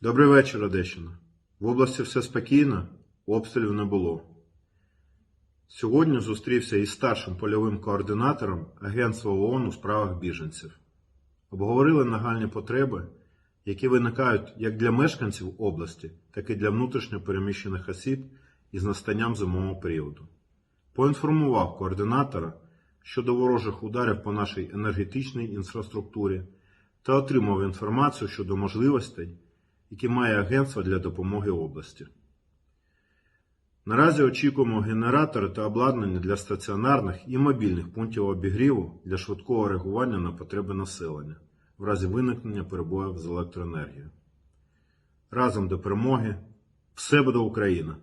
Добрий вечір, Одещина. В області все спокійно, обстрілів не було. Сьогодні зустрівся із старшим польовим координатором Агентства ООН у справах біженців. Обговорили нагальні потреби, які виникають як для мешканців області, так і для внутрішньо переміщених осіб із настанням зимового періоду. Поінформував координатора щодо ворожих ударів по нашій енергетичній інфраструктурі та отримав інформацію щодо можливостей, які має агентство для допомоги області. Наразі очікуємо генератори та обладнання для стаціонарних і мобільних пунктів обігріву для швидкого реагування на потреби населення в разі виникнення перебоїв з електроенергією. Разом до перемоги! Все буде Україна!